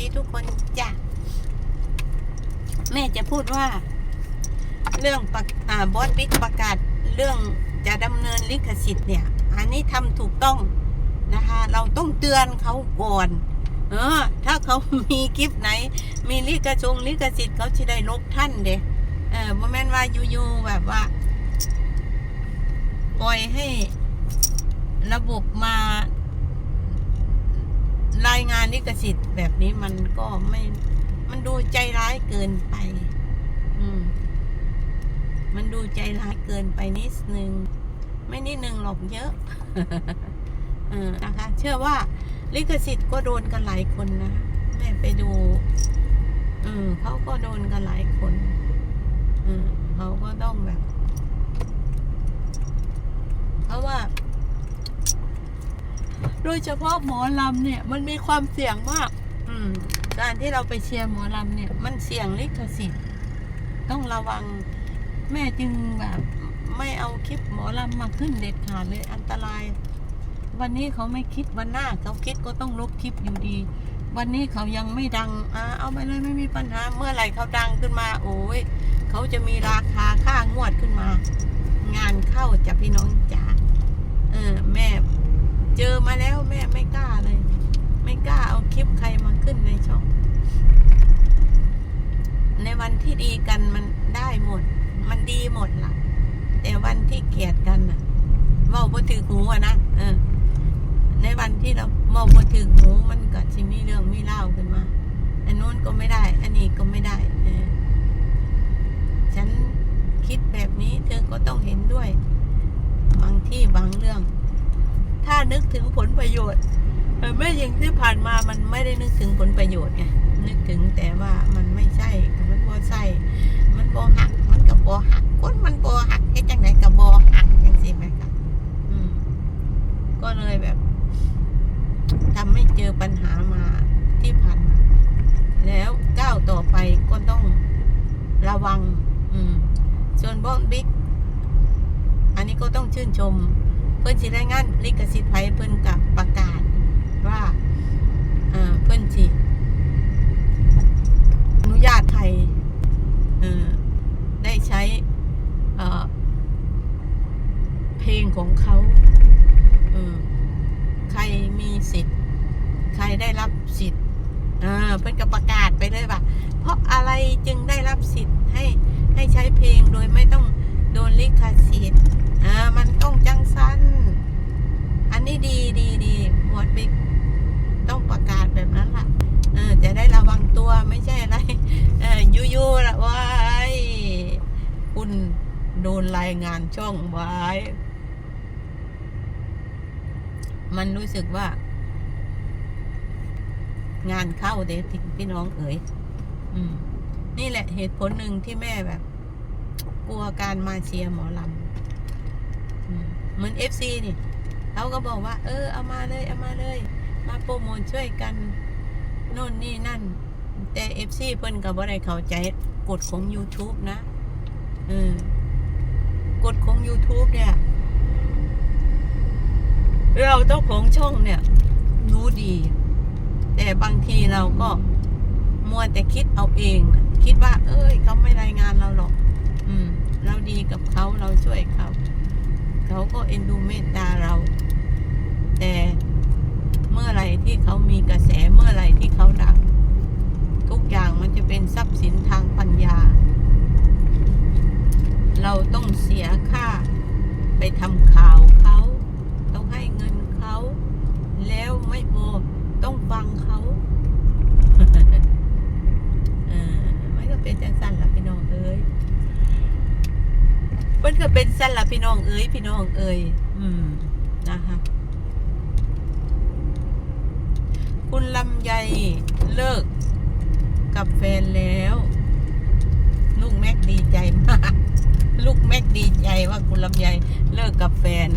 ดีทุกคนจ้ะแม่จะพูดว่า เรื่องประอ่าบอสบิ๊กประกาศเรื่องจะดำเนินลิขสิทธิ์เนี่ย อันนี้ทำถูกต้องนะคะ เราต้องเตือนเขาก่อน เออ ถ้าเขามีคลิปไหน มีลิขชงลิขสิทธิ์เขาจะได้ลบท่านเด้เออโมเมนว่าอยู่ๆแบบว่าปล่อยให้ระบบมา รายงานลิขสิทธิ์แบบนี้มันก็ไม่ มันดูใจร้ายเกินไป อืม มันดูใจร้ายเกินไปนิดนึง ไม่นิดนึงหรอกเยอะเออนะคะ เชื่อว่าลิขสิทธิ์ก็โดนกันหลายคนนะแม่ไปดูเออเขาก็โดนกันหลายคนเออเขาก็ต้องแบบ เพราะว่า โดยเฉพาะหมอลำเนี่ยมันมีความเสี่ยงมากการที่เราไปเชียร์หมอลำเนี่ย มันเสี่ยงลิขสิทธิ์ต้องระวังแม่จึงแบบไม่เอาคลิปหมอลำมาขึ้นเด็ดขาดเลยอันตราย วันนี้เขาไม่คิดวันหน้าเขาคิดก็ต้องลบคลิปอยู่ดี วันนี้เขายังไม่ดังอ่าเอาไปเลยไม่มีปัญหา เมื่อไหร่เขาดังขึ้นมา โอ้ยเขาจะมีราคาค่างวดขึ้นมา งานเข้าจากพี่น้องจ๋าเออแม่ เจอมาแล้วแม่ไม่กล้าเลย ไม่กล้าเอาคลิปใครมาขึ้นในช่อง ในวันที่ดีกันมันได้หมด มันดีหมดล่ะ แต่วันที่เกลียดกันน่ะเว่าบ่ถือหูอะนะเออ ในวันที่เราเมาบ่ถือหูมันก็ชิมีเรื่องมีเล่าขึ้นมา อันนู้นก็ไม่ได้ อันนี้ก็ไม่ได้เออฉันคิดแบบนี้เธอก็ต้องเห็นด้วย บางที่บางเรื่อง ถ้านึกถึงผลประโยชน์ไม่อย่างที่ผ่านมามันไม่ได้นึกถึงผลประโยชน์ไงนึกถึงแต่ว่ามันไม่ใช่มันบ่ใช่มันบ่หัก มันกับบ่หักคนมันบ่หักเฮ็ดจังไดกับบ่หักจังซี่ไหมครับอืมก็เลยแบบทำให้เจอปัญหามาที่ผ่านมาแล้วก้าวต่อไปก็ต้องระวัง อืมส่วนบอสบิ๊กอันนี้ก็ต้องชื่นชม เพื่อนสิได้งานลิขสิทธิ์ไทยเพื่อนกับประกาศว่าเออเพื่อนสิอนุญาตไทยเออได้ใช้เออเพลงของเขาเออใครมีสิทธิ์ ใครได้รับสิทธิ์เออเพื่อนก็ประกาศไปเลยว่า เพราะอะไรจึงได้รับสิทธิ์ให้ให้ใช้เพลงโดยไม่ต้องโดนลิขสิทธิ์ อ่ามันต้องจังสั้น อันนี้ดีดีดีวดบิ๊กต้องประกาศแบบนั้นล่ะ เออ จะได้ระวังตัวไม่ใช่อะไร เออยูยูละไว้ายคุณโดนรายงานช่องไว้ มันรู้สึกว่า งานเข้าเด็กพี่น้องเอ๋ยอืม นี่แหละเหตุผลหนึ่งที่แม่แบบ กลัวการมาเชียร์หมอลำ เหมือนเอฟซีนี่เขาก็บอกว่า เออเอามาเลยเอามาเลย มาโปรโมทช่วยกันโน่นนี่นั่น แต่เอฟซีเพิ่นก็บ่ได้เข้าใจกฎของ YouTube นะเออกฎของ YouTube เนี่ย เราเจ้าของช่องเนี่ย รู้ดี แต่บางทีเราก็มัวแต่คิดเอาเองคิดว่า เอ้ยเขาไม่รายงานเราหรอก อืม เราดีกับเขาเราช่วยเขา เขาก็เอ็นดูเมตตาเรา แต่เมื่อไรที่เขามีกระแสเมื่อไรที่เขาดัง ทุกอย่างมันจะเป็นทรัพย์สินทางปัญญา เราต้องเสียค่า ไปทำข่าวเขา ต้องให้เงินเขา แล้วไม่พอต้องฟังเขา เออไม่ก็เป็นจังสั้นล่ะพี่น้องเอ้ย มัน ก็เป็นสั้นละพี่น้องเอ้ยพี่น้องเอ้ยอืมนะคะคุณลำไยเลิกกับแฟนแล้ว ลูกแม็กดีใจมาก ลูกแม็กดีใจว่าคุณลำไยเลิกกับแฟน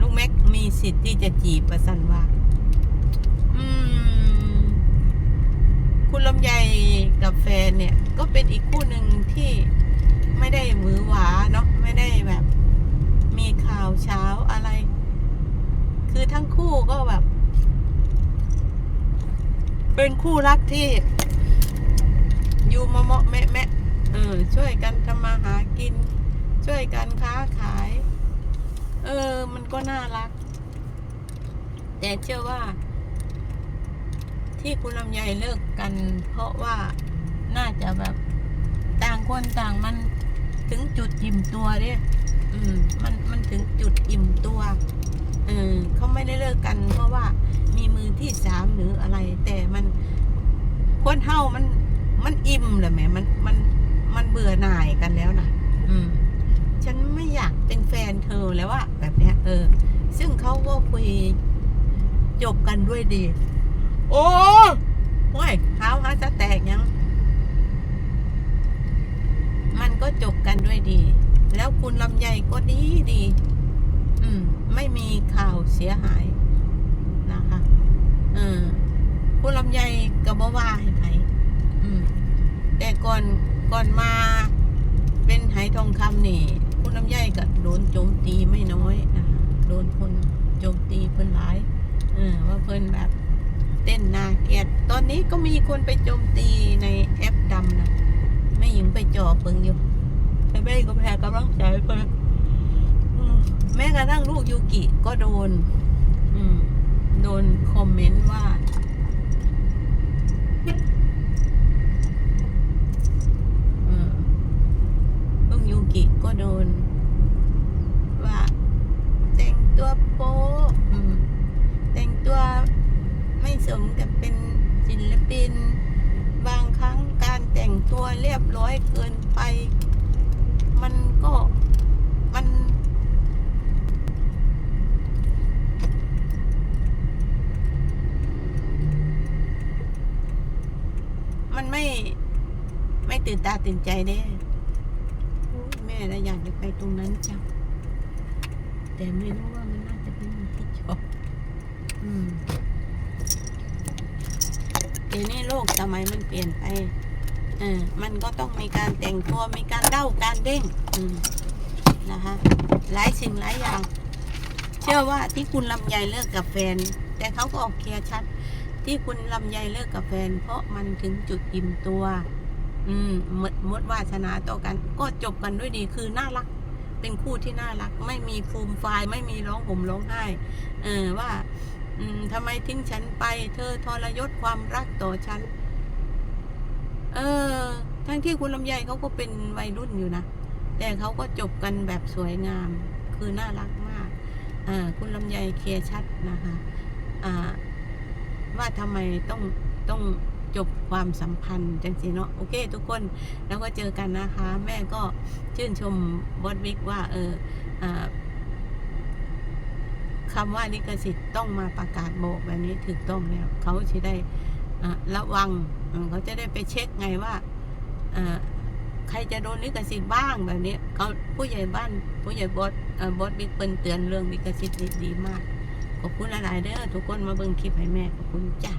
ลูกแม็กมีสิทธิ์ที่จะจีบประสันว่าอืมคุณลำไยกับแฟนเนี่ย ก็เป็นอีกคู่หนึ่งที่ ไม่ได้หวือหวาเนาะไม่ได้แบบ มีข่าวเช้าอะไร คู่ก็แบบ เป็นคู่รักที่ อยู่มาเมาะแม่แม่เออ ช่วยกันทำมาหากิน ช่วยกันค้าขาย เออ มันก็น่ารัก แต่เชื่อว่า ที่คุณลำไยเลิกกัน เพราะว่าน่าจะแบบต่างคนต่างมันถึงจุดอิ่มตัวเนี่ยอืมมันมันถึงจุดอิ่มตัว เออเขาไม่ได้เลิกกันเพราะว่ามีมือที่สามหรืออะไร แต่มันคนเฮามันมันอิ่มเลยแหมมันมันมันเบื่อหน่ายกันแล้วนะอืม ฉันไม่อยากเป็นแฟนเธอแล้วอะแบบเนี้ย เออ ซึ่งเขาก็คุยจบกันด้วยดี โอ้โว้ยเท้าฮาจะแตกยัง มันก็จบกันด้วยดี แล้วคุณลำไยก็ดีดี อืม ไม่มีข่าว เสียหายนะคะเออคุณลำไยกับบ่ว่าให้ไผอืมแต่ก่อนก่อนมาเป็นไหทองคำนี่คุณลำไยก็โดนโจมตีไม่น้อยนะโดนคนโจมตีเพิ่นหลายเออว่าเพิ่นแบบเต้นนาเกียดตอนนี้ก็มีคนไปโจมตีในแอปดำนะไม่หญิงไปจ่อเปิงอยู่ไอ้เบ้ก็แพ้กำลังใจเพิ่นอืมแม้ กระทั่งลูกยูกิก็โดน อืม โดนคอมเมนต์ว่า ลูกยูกิก็โดน ว่า แต่งตัวโป๊แต่งตัวไม่สมกับเป็นศิลปิน บางครั้งการแต่งตัวเรียบร้อยเกินไป มันก็มัน มัน ไม่ ไม่ตื่นตาตื่นใจเด้โอ้ยแม่แล้วอยากจะไปตรงนั้นจังแต่ไม่รู้ว่ามันน่าจะเป็นที่ชอบอืมเดี๋ยวนี้โลกสมัยมันเปลี่ยนไปเออมันก็ต้องมีการแต่งตัวมีการเด้าการเด้ง อืมนะคะหลายสิ่งหลายอย่าง เชื่อว่าที่คุณลำไยเลิกกับแฟน แต่เขาก็ออกเคลียร์ชัด ที่คุณลำไยเลิกกับแฟน เพราะมันถึงจุดอิ่มตัว อืมหมดมดวาสนาต่อกัน ก็จบกันด้วยดีคือน่ารัก เป็นคู่ที่น่ารัก ไม่มีฟูมไฟายไม่มีร้องห่มร้องไห้ เออว่า อืมทำไมทิ้งฉันไป เธอทรยศความรักต่อฉัน เออ ทั้งที่คุณลำไยเขาก็เป็นวัยรุ่นอยู่นะ แต่เขาก็จบกันแบบสวยงาม คือน่ารักมาก อ่า คุณลำไยเคลียร์ชัดนะคะ อ่า ว่าทำไมต้องต้องจบความสัมพันธ์จังสิเนาะโอเค ทุกคนแล้วก็เจอกันนะคะ แม่ก็ชื่นชมบอสวิกว่า เอออคำว่าลิขสิทธิ์ต้องมาประกาศโบกแบบนี้ถูกต้องแล้วเขาจะได้ระวังเขาจะได้ไปเช็คไงว่าใครจะโดนลิขสิทธิ์บ้างแบบนี้เขาผู้ใหญ่บ้านผู้ใหญ่บอสบอสบิ๊กเปิ้นเตือนเรื่องลิขสิทธิ์ดีมาก ขอบคุณหลายๆเด้อทุกคนมาเบิ่งคลิปให้แม่ขอบคุณจ้า